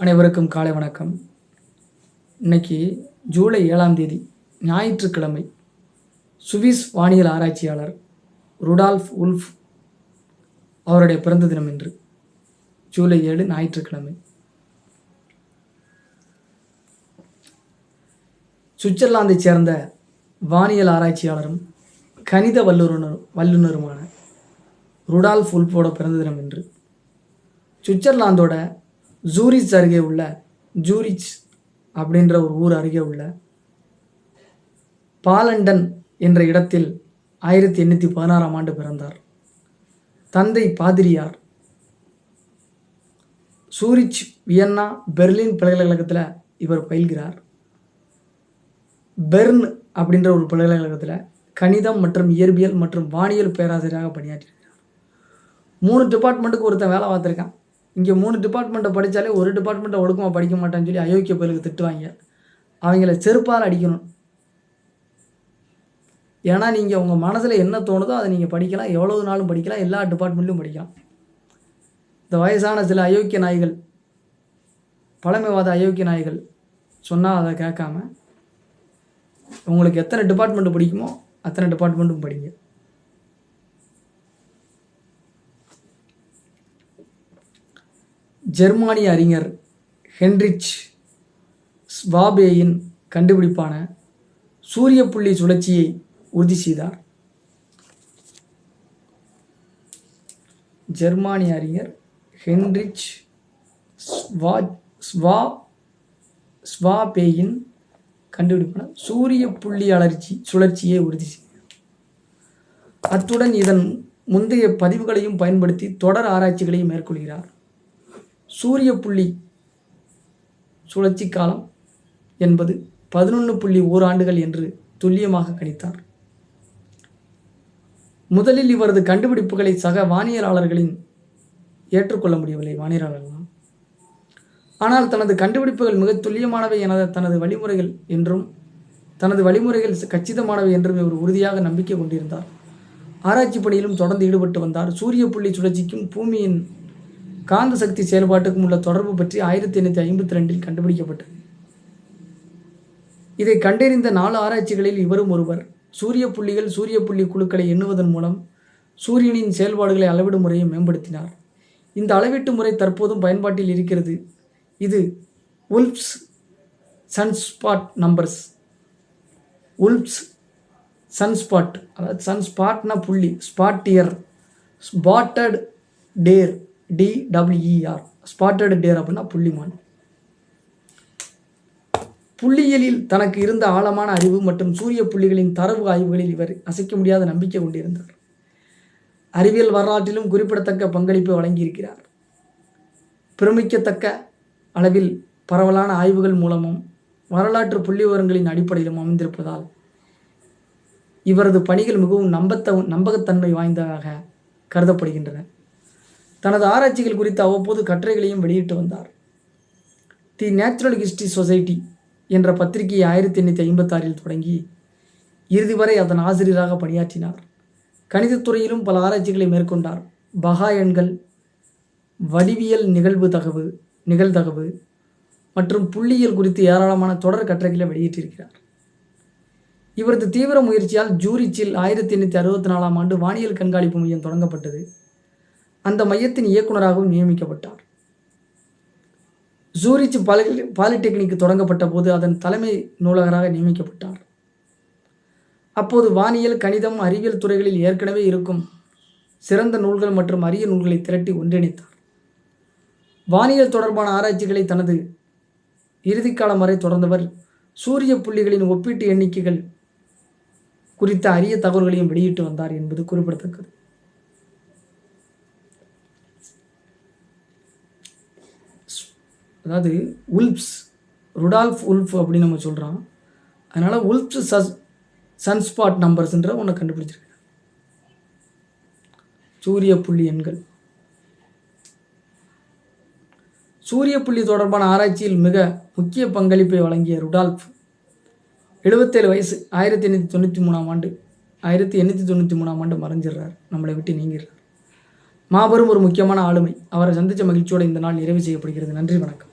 அனைவருக்கும் காலை வணக்கம். இன்னைக்கு ஜூலை ஏழாம் தேதி ஞாயிற்றுக்கிழமை சுவிஸ் வானியல் ஆராய்ச்சியாளர் ருடால்ஃப் உல்ஃப் அவருடைய பிறந்த தினம் என்று ஜூலை ஏழு ஞாயிற்றுக்கிழமை. சுவிட்சர்லாந்தைச் சேர்ந்த வானியல் ஆராய்ச்சியாளரும் கணித வல்லுநர் வல்லுநருமான ருடால்ஃப் உல்ஃபோட பிறந்த தினம் என்று சுவிட்சர்லாந்தோட ஜூரிச் அருகே உள்ள ஜூரிச் அப்படின்ற ஒரு ஊர் அருகே உள்ள பாலண்டன் என்ற இடத்தில் ஆயிரத்தி எண்ணூற்றி பதினாறாம் ஆண்டு பிறந்தார். தந்தை பாதிரியார். சூரிச் வியன்னா பெர்லின் பல்கலைக்கழகத்தில் இவர் பயில்கிறார். பெர்ன் அப்படின்ற ஒரு பல்கலைக்கழகத்தில் கணிதம் மற்றும் இயற்பியல் மற்றும் வானியல் பேராசிரியராக பணியாற்றியிருக்கிறார். மூணு டிபார்ட்மெண்ட்டுக்கு ஒருத்தன் வேலை பார்த்துருக்கான். இங்கே மூணு டிபார்ட்மெண்ட்டை படித்தாலே ஒரு டிபார்ட்மெண்ட்டை ஒழுக்கமாக படிக்க மாட்டேன்னு சொல்லி அயோக்கிய பேருக்கு திட்டுவாங்க. அவங்கள செருப்பால் அடிக்கணும். ஏன்னா நீங்கள் உங்கள் மனசில் என்ன தோணுதோ அதை நீங்கள் படிக்கலாம். எவ்வளவு நாளும் படிக்கலாம். எல்லா டிபார்ட்மெண்ட்லையும் படிக்கலாம். இந்த வயசான சில அயோக்கிய நாய்கள் பழமைவாத அயோக்கிய நாய்கள் சொன்னால் அதை கேட்காம உங்களுக்கு எத்தனை டிபார்ட்மெண்ட் பிடிக்குமோ அத்தனை டிபார்ட்மெண்ட்டும் படிங்க. ஜெர்மானிய அறிஞர் ஹென்ரிச் ஸ்வாபேயின் கண்டுபிடிப்பான சூரிய புள்ளி சுழற்சியை உறுதி செய்தார். ஜெர்மானிய அறிஞர் ஹென்ரிச் ஸ்வா ஸ்வா ஸ்வாபேயின் கண்டுபிடிப்பான சூரிய புள்ளி அலர்ச்சி சுழற்சியை உறுதி செய்தார். அத்துடன் இதன் முந்தைய பதிவுகளையும் பயன்படுத்தி தொடர் ஆராய்ச்சிகளையும் மேற்கொள்கிறார். சூரிய புள்ளி சுழற்சி காலம் என்பது பதினொன்று புள்ளி ஓராண்டுகள் என்று துல்லியமாக கணித்தார். முதலில் இவரது கண்டுபிடிப்புகளை சக வானியலாளர்களின் ஏற்றுக்கொள்ள முடியவில்லை. வானியலாளர்களால். ஆனால் தனது கண்டுபிடிப்புகள் மிக துல்லியமானவை என தனது வழிமுறைகள் என்றும் தனது வழிமுறைகள் கச்சிதமானவை என்றும் இவர் உறுதியாக நம்பிக்கை கொண்டிருந்தார். ஆராய்ச்சி பணியிலும் தொடர்ந்து ஈடுபட்டு வந்தார். சூரிய புள்ளி சுழற்சிக்கும் பூமியின் காந்த சக்தி செயல்பாட்டுக்கும் உள்ள தொடர்பு பற்றி ஆயிரத்தி எண்ணூற்றி ஐம்பத்தி ரெண்டில் கண்டுபிடிக்கப்பட்டது. இதை கண்டறிந்த நாலு ஆராய்ச்சிகளில் இவரும் ஒருவர். சூரிய புள்ளிகள் சூரிய புள்ளி குழுக்களை எண்ணுவதன் மூலம் சூரியனின் செயல்பாடுகளை அளவிடும் முறையை மேம்படுத்தினார். இந்த அளவீட்டு முறை தற்போதும் பயன்பாட்டில் இருக்கிறது. இது Wolf's sunspot numbers. Wolf's sunspot அதாவது சன்ஸ்பாட்னா புள்ளி spottier spotted deer. T W E R spotted deer அப்படின்னா புள்ளிமான். புள்ளியியலில் தனக்கு இருந்த ஆழமான அறிவு மற்றும் சூரிய புள்ளிகளின் தரவு ஆய்வுகளில் இவர் அசைக்க முடியாத நம்பிக்கை கொண்டிருந்தார். அறிவியல் வரலாற்றிலும் குறிப்பிடத்தக்க பங்களிப்பை வழங்கியிருக்கிறார். பிரமிக்கத்தக்க அளவில் பரவலான ஆய்வுகள் மூலமும் வரலாற்று புள்ளி விவரங்களின் அடிப்படையிலும் அமைந்திருப்பதால் இவரது பணிகள் மிகவும் நம்பத்த நம்பகத்தன்மை வாய்ந்ததாக கருதப்படுகின்றன. தனது ஆராய்ச்சிகள் குறித்து அவ்வப்போது கட்டுரைகளையும் வெளியிட்டு வந்தார். தி நேச்சுரல் ஹிஸ்டரி சொசைட்டி என்ற பத்திரிகையை ஆயிரத்தி எண்ணூற்றி ஐம்பத்தாறில் தொடங்கி இறுதி வரை அதன் ஆசிரியராக பணியாற்றினார். கணிதத்துறையிலும் பல ஆராய்ச்சிகளை மேற்கொண்டார். பகா எண்கள் வடிவியல் நிகழ்வு தகவு நிகழ்தகவு மற்றும் புள்ளியியல் குறித்து ஏராளமான தொடர் கட்டுரைகளை வெளியிட்டிருக்கிறார். இவரது தீவிர முயற்சியால் ஜூரிச்சில் ஆயிரத்தி எண்ணூற்றி அறுபத்தி நாலாம் ஆண்டு வானியல் கண்காணிப்பு மையம் தொடங்கப்பட்டது. அந்த மையத்தின் இயக்குநராகவும் நியமிக்கப்பட்டார். ஜூரிச் பாலி பாலிடெக்னிக் தொடங்கப்பட்ட போது அதன் தலைமை நூலகராக நியமிக்கப்பட்டார். அப்போது வானியல் கணிதம் அறிவியல் துறைகளில் ஏற்கனவே இருக்கும் சிறந்த நூல்கள் மற்றும் அரிய நூல்களை திரட்டி ஒன்றிணைத்தார். வானியல் தொடர்பான ஆராய்ச்சிகளை தனது இறுதிக்காலம் வரை தொடர்ந்தவர் சூரிய புள்ளிகளின் ஒப்பீட்டு எண்ணிக்கைகள் குறித்த அரிய தகவல்களையும் வெளியிட்டு வந்தார் என்பது குறிப்பிடத்தக்கது. அதாவது உல்ப்ஸ் ருடால்ஃப் உல்ஃப் அப்படின்னு நம்ம சொல்கிறோம் அதனால் உல்ப்ஸ் சஸ் சன்ஸ்பாட் நம்பர்ஸ்ன்ற ஒன்று கண்டுபிடிச்சிருக்காங்க. சூரிய புள்ளி எண்கள். சூரிய புள்ளி தொடர்பான ஆராய்ச்சியில் மிக முக்கிய பங்களிப்பை வழங்கிய ருடால்ஃப் எழுபத்தேழு வயசு ஆயிரத்தி எண்ணூற்றி தொண்ணூற்றி மூணாம் ஆண்டு ஆயிரத்தி எண்ணூற்றி தொண்ணூற்றி மூணாம் ஆண்டு மறைஞ்சிடுறார். நம்மளை விட்டு நீங்கிடுறார். மாபெரும் ஒரு முக்கியமான ஆளுமை. அவரை சந்தித்த மகிழ்ச்சியோடு இந்த நாள் நிறைவு செய்யப்படுகிறது. நன்றி வணக்கம்.